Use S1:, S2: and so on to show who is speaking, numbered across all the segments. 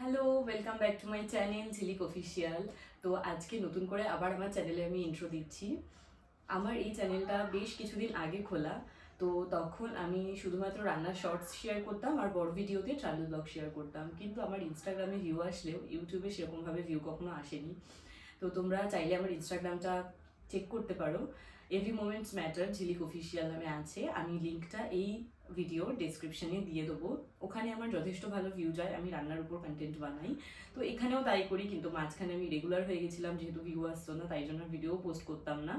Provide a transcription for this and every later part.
S1: Hello welcome back to my channel Jhilik official তো আজকে নতুন করে আবার আমার চ্যানেলে আমি ইন্ট্রো দিচ্ছি। আমার এই চ্যানেলটা বেশ কিছুদিন আগে খোলা। তো তখন আমি শুধুমাত্র রান্নার শর্টস শেয়ার করতাম আর বড় ভিডিওতে ট্রাভেল ব্লগ শেয়ার করতাম। কিন্তু আমার ইনস্টাগ্রামে ভিউ আসলেও ইউটিউবে সেরকমভাবে ভিউ কখনো আসেনি। তো তোমরা চাইলে আমার ইনস্টাগ্রামটা চেক করতে পারো। Every moments matter Jhilik official নামে আছে। আমি লিঙ্কটা এই ভিডিও ডেসক্রিপশনে দিয়ে দেবো। ওখানে আমার যথেষ্ট ভালো ভিউ যায়, আমি রান্নার উপর কন্টেন্ট বানাই। তো এখানেও তাই করি, কিন্তু মাঝখানে আমি রেগুলার হয়ে গেছিলাম, যেহেতু ভিউ আসতো না, তাই জন্য ভিডিও পোস্ট করতাম না।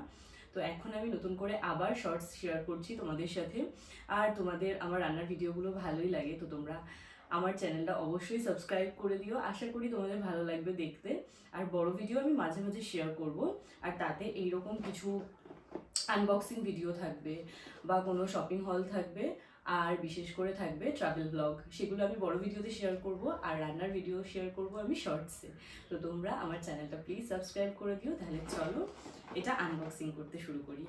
S1: তো এখন আমি নতুন করে আবার শর্টস শেয়ার করছি তোমাদের সাথে। আর তোমাদের, আমার রান্নার ভিডিওগুলো ভালোই লাগে, তো তোমরা আমার চ্যানেলটা অবশ্যই সাবস্ক্রাইব করে দিও। আশা করি তোমাদের ভালো লাগবে দেখতে। আর বড় ভিডিও আমি মাঝে মাঝে শেয়ার করব। আর তাতে এইরকম কিছু আনবক্সিং ভিডিও থাকবে, বা কোনো শপিং হল থাকবে আর বিশেষ করে থাকবে ট্রাভেল ব্লগ সেগুলো আমি বড় ভিডিওতে শেয়ার করব আর রান্নার ভিডিও শেয়ার করব আমি শর্টসে তো তোমরা আমার চ্যানেলটা প্লিজ সাবস্ক্রাইব করে দিও, তাহলে চলো এটা আনবক্সিং করতে শুরু করি।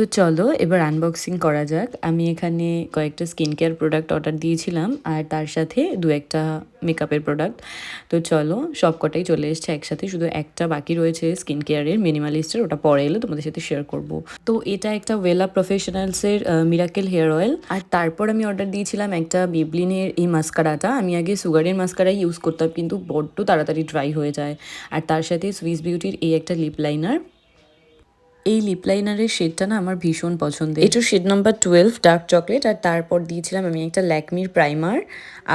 S2: তো চলো, এবার আনবক্সিং করা যাক। আমি এখানে কয়েকটা স্কিন কেয়ার প্রোডাক্ট অর্ডার দিয়েছিলাম, আর তার সাথে দু একটা মেকআপের প্রোডাক্ট তো চলো সব কটাই চলে এসছে একসাথে, শুধু একটা বাকি রয়েছে স্কিন কেয়ারের মিনিমালিস্টের ওটা পরে এলে তোমাদের সাথে শেয়ার করব। তো এটা একটা ওয়েলা প্রফেশনালসের মিরাকেল হেয়ার অয়েল আর তারপর আমি অর্ডার দিয়েছিলাম একটা বিবলিনের এই মাস্কারাটা আমি আগে সুগারের মাস্কারাই ইউজ করতাম, কিন্তু বড্ড তাড়াতাড়ি ড্রাই হয়ে যায়। আর তার সাথে সুইস বিউটির এই একটা লিপ লাইনার এই লিপ লাইনারের শেডটা না আমার ভীষণ পছন্দের। এটার shade number twelve dark chocolate আর তারপর দিয়েছিলাম আমি একটা ল্যাকমির প্রাইমার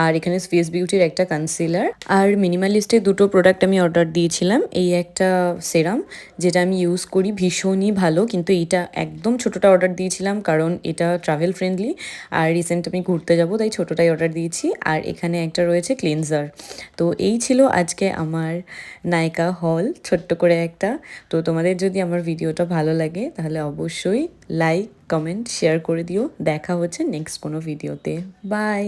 S2: আর এখানে স্পেস বিউটির একটা কনসিলার আর মিনিমালিস্টের দুটো প্রোডাক্ট আমি অর্ডার দিয়েছিলাম, এই একটা সেরাম যেটা আমি ইউজ করি ভীষণই ভালো, কিন্তু এটা একদম ছোটোটা অর্ডার দিয়েছিলাম, কারণ এটা ট্রাভেল ফ্রেন্ডলি আর রিসেন্ট আমি ঘুরতে যাব, তাই ছোটোটাই অর্ডার দিয়েছি, আর এখানে একটা রয়েছে ক্লিনজার তো এই ছিল আজকে আমার নায়িকা হল ছোট্ট করে একটা। তো তোমাদের যদি আমার ভিডিওটা ভালো লাগে, তাহলে অবশ্যই লাইক কমেন্ট শেয়ার করে দিও। দেখা হচ্ছে নেক্সট কোনো ভিডিওতে বাই